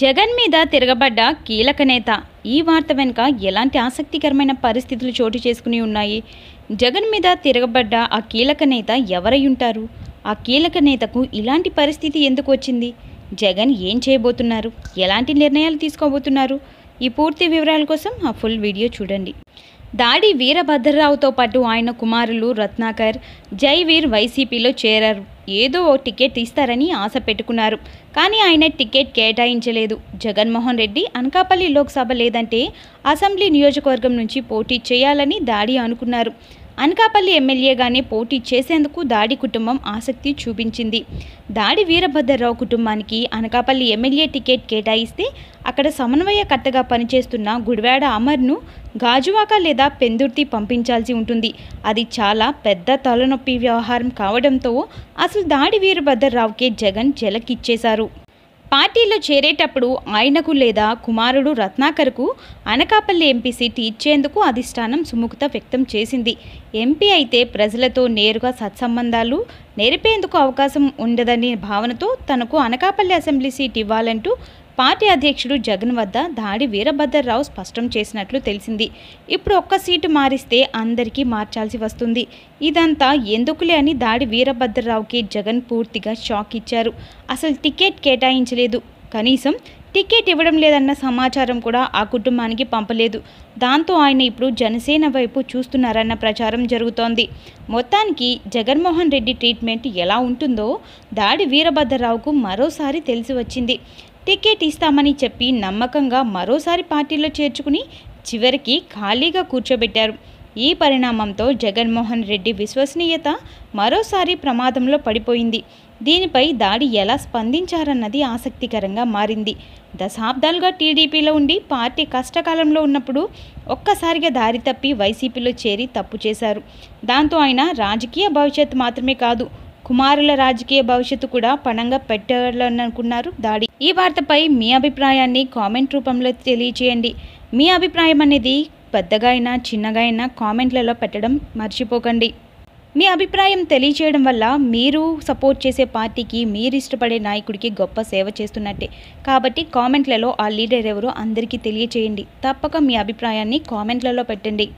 జగన్ మీద తిరగబడ్డ కీలక నేత. ఈ వార్త వెనుక ఎలాంటి ఆసక్తికరమైన పరిస్థితులు చోటు చేసుకుని ఉన్నాయి? జగన్ మీద తిరగబడ్డ ఆ కీలక నేత ఎవరై ఉంటారు? ఆ కీలక నేతకు ఇలాంటి పరిస్థితి ఎందుకు వచ్చింది? జగన్ ఏం చేయబోతున్నారు? ఎలాంటి నిర్ణయాలు తీసుకోబోతున్నారు? ఈ పూర్తి వివరాల కోసం ఆ ఫుల్ వీడియో చూడండి. దాడి వీరభద్రరావుతో పాటు ఆయన కుమారులు రత్నాకర్ జైవీర్ వైసీపీలో చేరారు. ఏదో ఓ టికెట్ ఇస్తారని ఆశ పెట్టుకున్నారు. కానీ ఆయన టికెట్ కేటాయించలేదు. జగన్మోహన్ రెడ్డి అనకాపల్లి లోక్సభ లేదంటే అసెంబ్లీ నియోజకవర్గం నుంచి పోటీ చేయాలని దాడి అనుకున్నారు. అనకాపల్లి ఎమ్మెల్యేగానే పోటీ చేసేందుకు దాడి కుటుంబం ఆసక్తి చూపించింది. దాడి వీరభద్రరావు కుటుంబానికి అనకాపల్లి ఎమ్మెల్యే టికెట్ కేటాయిస్తే అక్కడ సమన్వయకర్తగా పనిచేస్తున్న గుడివాడ అమర్ను గాజువాక లేదా పెందుర్తి పంపించాల్సి ఉంటుంది. అది చాలా పెద్ద తలనొప్పి వ్యవహారం కావడంతో అసలు దాడి వీరభద్రరావుకే జగన్ జలకిచ్చేశారు. పార్టీలో చేరేటప్పుడు ఆయనకు లేదా కుమారుడు రత్నాకర్కు అనకాపల్లి ఎంపీ సీట్ ఇచ్చేందుకు అధిష్టానం సుముఖత వ్యక్తం చేసింది. ఎంపీ అయితే ప్రజలతో నేరుగా సత్సంబంధాలు నెరిపేందుకు అవకాశం ఉండదనే భావనతో తనకు అనకాపల్లి అసెంబ్లీ సీట్ ఇవ్వాలంటూ పార్టీ అధ్యక్షుడు జగన్ వద్ద దాడి వీరభద్రరావు స్పష్టం చేసినట్లు తెలిసింది. ఇప్పుడు ఒక్క సీటు మారిస్తే అందరికీ మార్చాల్సి వస్తుంది. ఇదంతా ఎందుకులే అని దాడి వీరభద్రరావుకి జగన్ పూర్తిగా షాక్ ఇచ్చారు. అసలు టికెట్ కేటాయించలేదు. కనీసం టికెట్ ఇవ్వడం లేదన్న సమాచారం కూడా ఆ కుటుంబానికి పంపలేదు. దాంతో ఆయన ఇప్పుడు జనసేన వైపు చూస్తున్నారన్న ప్రచారం జరుగుతోంది. మొత్తానికి జగన్మోహన్ రెడ్డి ట్రీట్మెంట్ ఎలా ఉంటుందో దాడి వీరభద్రరావుకు మరోసారి తెలిసి వచ్చింది. టికెట్ ఇస్తామని చెప్పి నమ్మకంగా మరోసారి పార్టీలో చేర్చుకుని చివరికి ఖాళీగా కూర్చోబెట్టారు. ఈ పరిణామంతో జగన్మోహన్ రెడ్డి విశ్వసనీయత మరోసారి ప్రమాదంలో పడిపోయింది. దీనిపై దాడి ఎలా స్పందించారన్నది ఆసక్తికరంగా మారింది. దశాబ్దాలుగా టీడీపీలో ఉండి పార్టీ కష్టకాలంలో ఉన్నప్పుడు ఒక్కసారిగా దారి తప్పి వైసీపీలో చేరి తప్పు చేశారు. దాంతో ఆయన రాజకీయ భవిష్యత్తు మాత్రమే కాదు కుమారుల రాజకీయ భవిష్యత్తు కూడా పణంగా పెట్టాలనుకున్నారు దాడి. ఈ వార్తపై మీ అభిప్రాయాన్ని కామెంట్ రూపంలో తెలియచేయండి. మీ అభిప్రాయం అనేది పెద్దగా అయినా చిన్నగా అయినా కామెంట్లలో పెట్టడం మర్చిపోకండి. మీ అభిప్రాయం తెలియచేయడం వల్ల మీరు సపోర్ట్ చేసే పార్టీకి మీరు ఇష్టపడే నాయకుడికి గొప్ప సేవ చేస్తున్నట్టే. కాబట్టి కామెంట్లలో ఆ లీడర్ ఎవరో అందరికీ తెలియచేయండి. తప్పక మీ అభిప్రాయాన్ని కామెంట్లలో పెట్టండి.